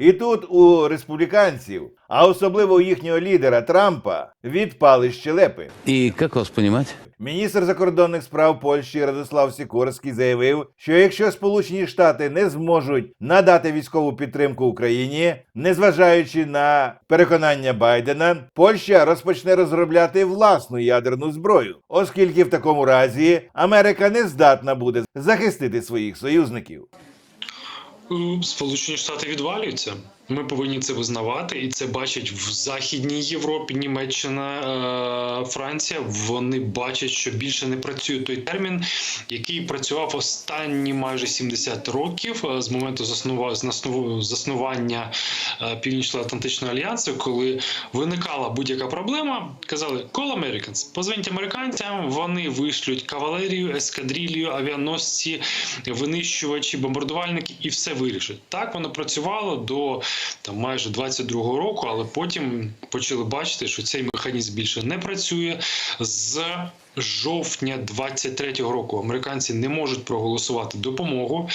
І тут у республіканців, а особливо у їхнього лідера Трампа, відпали щелепи. И как вас понимать? Міністр закордонних справ Польщі Радослав Сікорський заявив, що якщо Сполучені Штати не зможуть надати військову підтримку Україні, незважаючи на переконання Байдена, Польща розпочне розробляти власну ядерну зброю, оскільки в такому разі Америка не здатна буде захистити своїх союзників. Сполучені Штати відвалюються. Ми повинні це визнавати, і це бачать в Західній Європі, Німеччина, е, Франція. Вони бачать, що більше не працює той термін, який працював останні майже 70 років е, з моменту заснува- заснування е, Північно-Атлантичного альянсу, коли виникала будь-яка проблема. Казали «Call Americans», позвоніть американцям. Вони вишлють кавалерію, ескадрилью, авіаносці, винищувачі, бомбардувальники і все вирішить. Так воно працювало до там майже 22-го року, але потім почали бачити, що цей механізм більше не працює з. Жовтня 23-го року американці не можуть проголосувати допомогу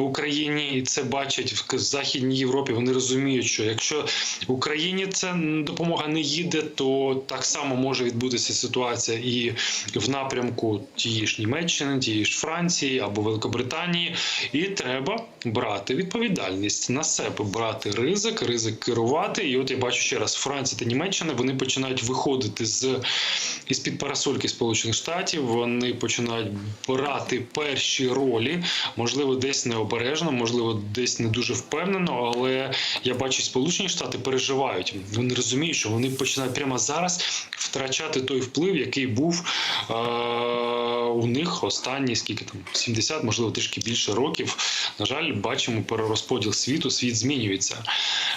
Україні, і це бачать в Західній Європі. Вони розуміють, що якщо Україні ця допомога не їде, то так само може відбутися ситуація і в напрямку тієї ж Німеччини, тієї ж Франції або Великобританії. І треба брати відповідальність на себе, брати ризик, ризик керувати. І от я бачу ще раз: Франція та Німеччина вони починають виходити з із під парасольки Сполучених Штатів. Вони починають брати перші ролі, можливо, десь необережно, можливо, десь не дуже впевнено. Але я бачу, Сполучені Штати переживають. Вони розуміють, що вони починають прямо зараз втрачати той вплив, який був е- у них останні скільки там 70, можливо, трішки більше років. На жаль, бачимо перерозподіл світу. Світ змінюється.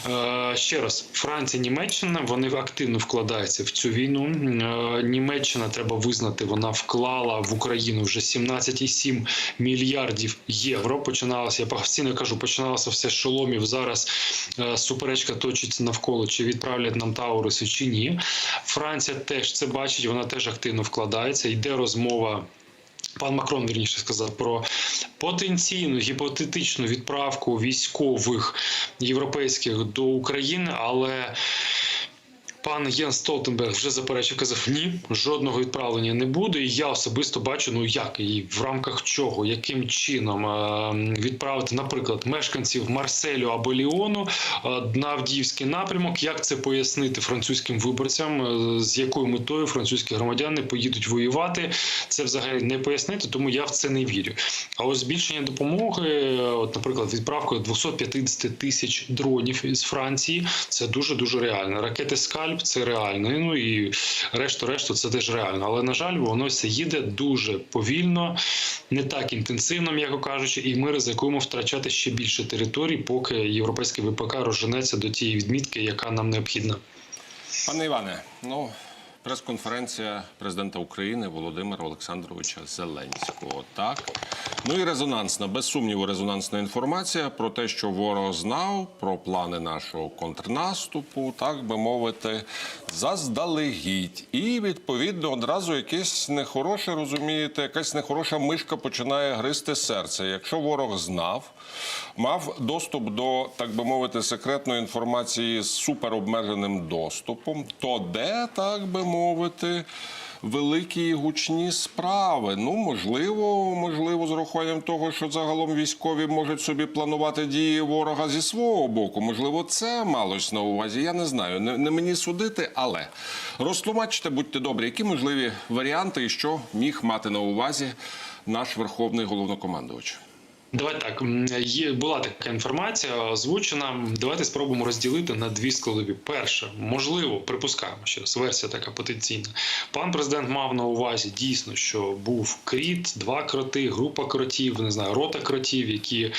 Е, ще раз, Франція, Німеччина вони активно вкладаються в цю війну. Е, Німеччина треба визнати, вона вклала в Україну вже 17,7 мільярдів євро. Починалося, я постійно кажу, починалося все з шоломів. Зараз е, суперечка точиться навколо, чи відправлять нам Тауруси чи ні. Франція теж це бачить, вона теж активно вкладається. Йде розмова. Пан Макрон вірніше сказав про потенційну гіпотетичну відправку військових європейських до України, але пан Єн Столтенберг вже заперечив, казав ні, жодного відправлення не буде. І я особисто бачу, ну як і в рамках чого, яким чином е, відправити, наприклад, мешканців Марселю або Ліону е, на Авдіївський напрямок. Як це пояснити французьким виборцям, е, з якою метою французькі громадяни поїдуть воювати? Це взагалі не пояснити, тому я в це не вірю. А ось збільшення допомоги, от, наприклад, відправкою 250 тисяч дронів із Франції, це дуже дуже реально. Ракети Скальп це реально. Ну і решту, решту, це теж реально. Але на жаль, воно все їде дуже повільно, не так інтенсивно, м'яко кажучи, і ми ризикуємо втрачати ще більше територій, поки європейський ВПК розженеться до тієї відмітки, яка нам необхідна. Пане Іване, ну прес-конференція президента України Володимира Олександровича Зеленського. Так ну і резонансна, без сумніву, резонансна інформація про те, що ворог знав про плани нашого контрнаступу, так би мовити, заздалегідь. І відповідно одразу якесь нехороше, розумієте, якась нехороша мишка починає гризти серце. Якщо ворог знав, мав доступ до, так би мовити, секретної інформації з суперобмеженим доступом, то де, так би мовити, великі гучні справи? Ну, можливо, можливо, з урахуванням того, що загалом військові можуть собі планувати дії ворога зі свого боку. Можливо, це малось на увазі. Я не знаю. Не, не мені судити, але розтлумачте, будьте добрі, які можливі варіанти і що міг мати на увазі наш верховний головнокомандувач. Давай так є була така інформація озвучена. Давайте спробуємо розділити на дві складові. Перше, можливо, припускаємо раз, версія така потенційна. Пан президент мав на увазі дійсно, що був кріт, два кроти, група кротів, не знаю, рота кротів, які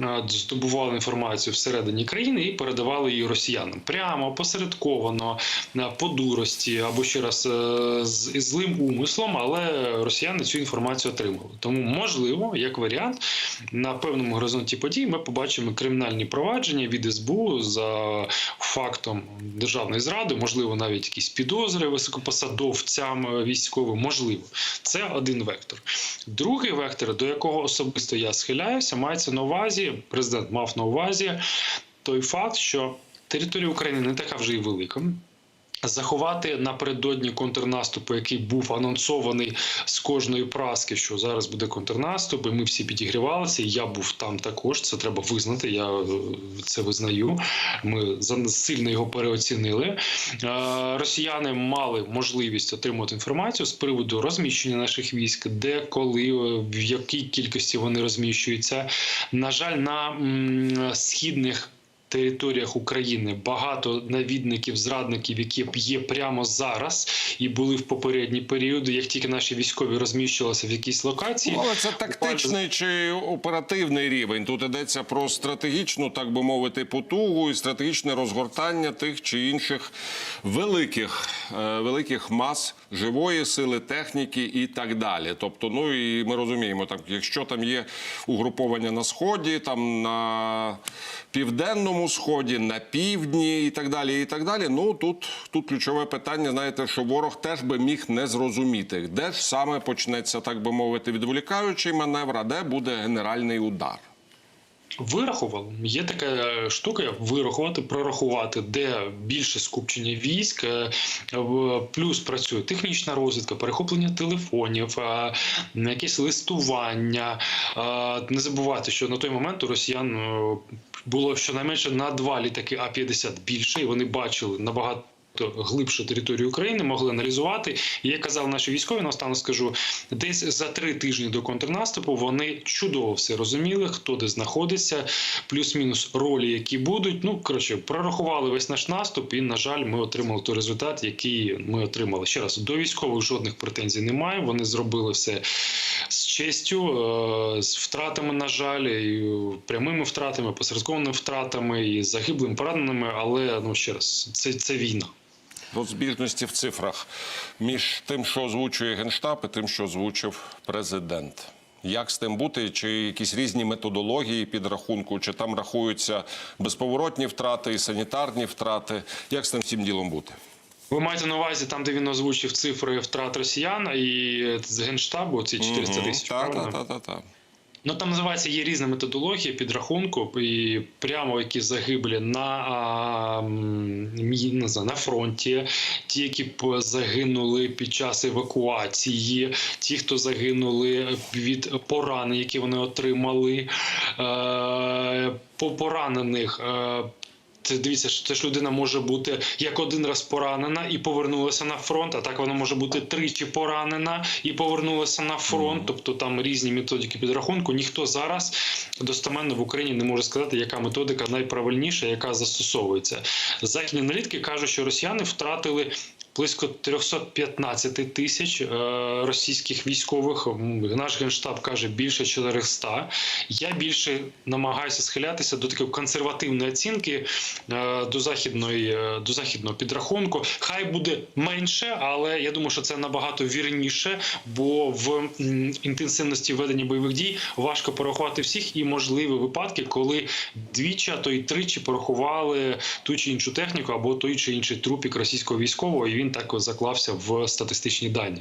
е, здобували інформацію всередині країни і передавали її росіянам прямо посередковано, е, по дурості або ще раз е, з злим умислом, але росіяни цю інформацію отримали. Тому можливо, як варіант на певному горизонті подій ми побачимо кримінальні провадження від СБУ за фактом державної зради, можливо, навіть якісь підозри високопосадовцям військовим. Можливо, це один вектор. Другий вектор, до якого особисто я схиляюся, мається на увазі. Президент мав на увазі той факт, що територія України не така вже й велика. Заховати напередодні контрнаступу, який був анонсований з кожної праски, що зараз буде контрнаступ, і ми всі підігрівалися. Я був там також. Це треба визнати. Я е, це визнаю. Ми сильно його переоцінили. Е, Росіяни мали можливість отримати інформацію з приводу розміщення наших військ, де, коли, е, в якій кількості вони розміщуються. На жаль, на східних територіях України багато навідників, зрадників, які є прямо зараз і були в попередні періоди. Як тільки наші військові розміщувалися в якійсь локації, Ну, але це тактичний чи оперативний рівень. Тут йдеться про стратегічну, так би мовити, потугу і стратегічне розгортання тих чи інших великих, е, великих мас живої сили, техніки і так далі. Тобто, ну і ми розуміємо, так якщо там є угруповання на сході, там на південному сході, на півдні і так далі. І так далі. Ну тут, тут ключове питання, знаєте, що ворог теж би міг не зрозуміти, де ж саме почнеться, так би мовити, відволікаючий маневр, а де буде генеральний удар. Вирахували. Є така штука, як вирахувати, прорахувати, де більше скупчення військ. е, Плюс працює технічна розвідка, перехоплення телефонів, е, якесь листування. Е, Не забувайте, що на той момент у росіян е, було щонайменше на два літаки А-50 більше, і вони бачили набагато. Глибше територію України могли аналізувати. І як казав наші військові, наостанок скажу, десь за три тижні до контрнаступу вони чудово все розуміли, хто де знаходиться, плюс-мінус ролі, які будуть. Ну коротше, прорахували весь наш наступ, і на жаль, ми отримали той результат, який ми отримали. Ще раз до військових жодних претензій немає. Вони зробили все з честю, е, з втратами, на жаль, і прямими втратами, посередкованими втратами, і загиблими пораненими. Але ну ще раз, це, це війна. Розбіжності в цифрах між тим, що озвучує Генштаб, і тим, що озвучив президент. Як з тим бути? Чи якісь різні методології підрахунку, чи там рахуються безповоротні втрати і санітарні втрати? Як з тим всім ділом бути? Ви маєте на увазі там, де він озвучив цифри втрат росіян і з генштабу ці 400 тисяч. Так, так, так, так. Ну там називається є різна методологія підрахунку, і прямо які загиблі на, а, на фронті, ті, які загинули під час евакуації, ті, хто загинули від поранень, які вони отримали, е, по поранених. Це дивіться, що це ж людина може бути як один раз поранена і повернулася на фронт, а так вона може бути тричі поранена і повернулася на фронт. Тобто там різні методики підрахунку. Ніхто зараз достеменно в Україні не може сказати, яка методика найправильніша, яка застосовується. Західні аналітики кажуть, що росіяни втратили. Близько 315 тисяч е, російських військових. Наш генштаб каже більше 400. Я більше намагаюся схилятися до такої консервативної оцінки е, до західної е, до західного підрахунку. Хай буде менше, але я думаю, що це набагато вірніше, бо в інтенсивності ведення бойових дій важко порахувати всіх і можливі випадки, коли двічі, а то й тричі порахували ту чи іншу техніку або той чи інший трупік російського військового, і він так заклався в статистичні дані.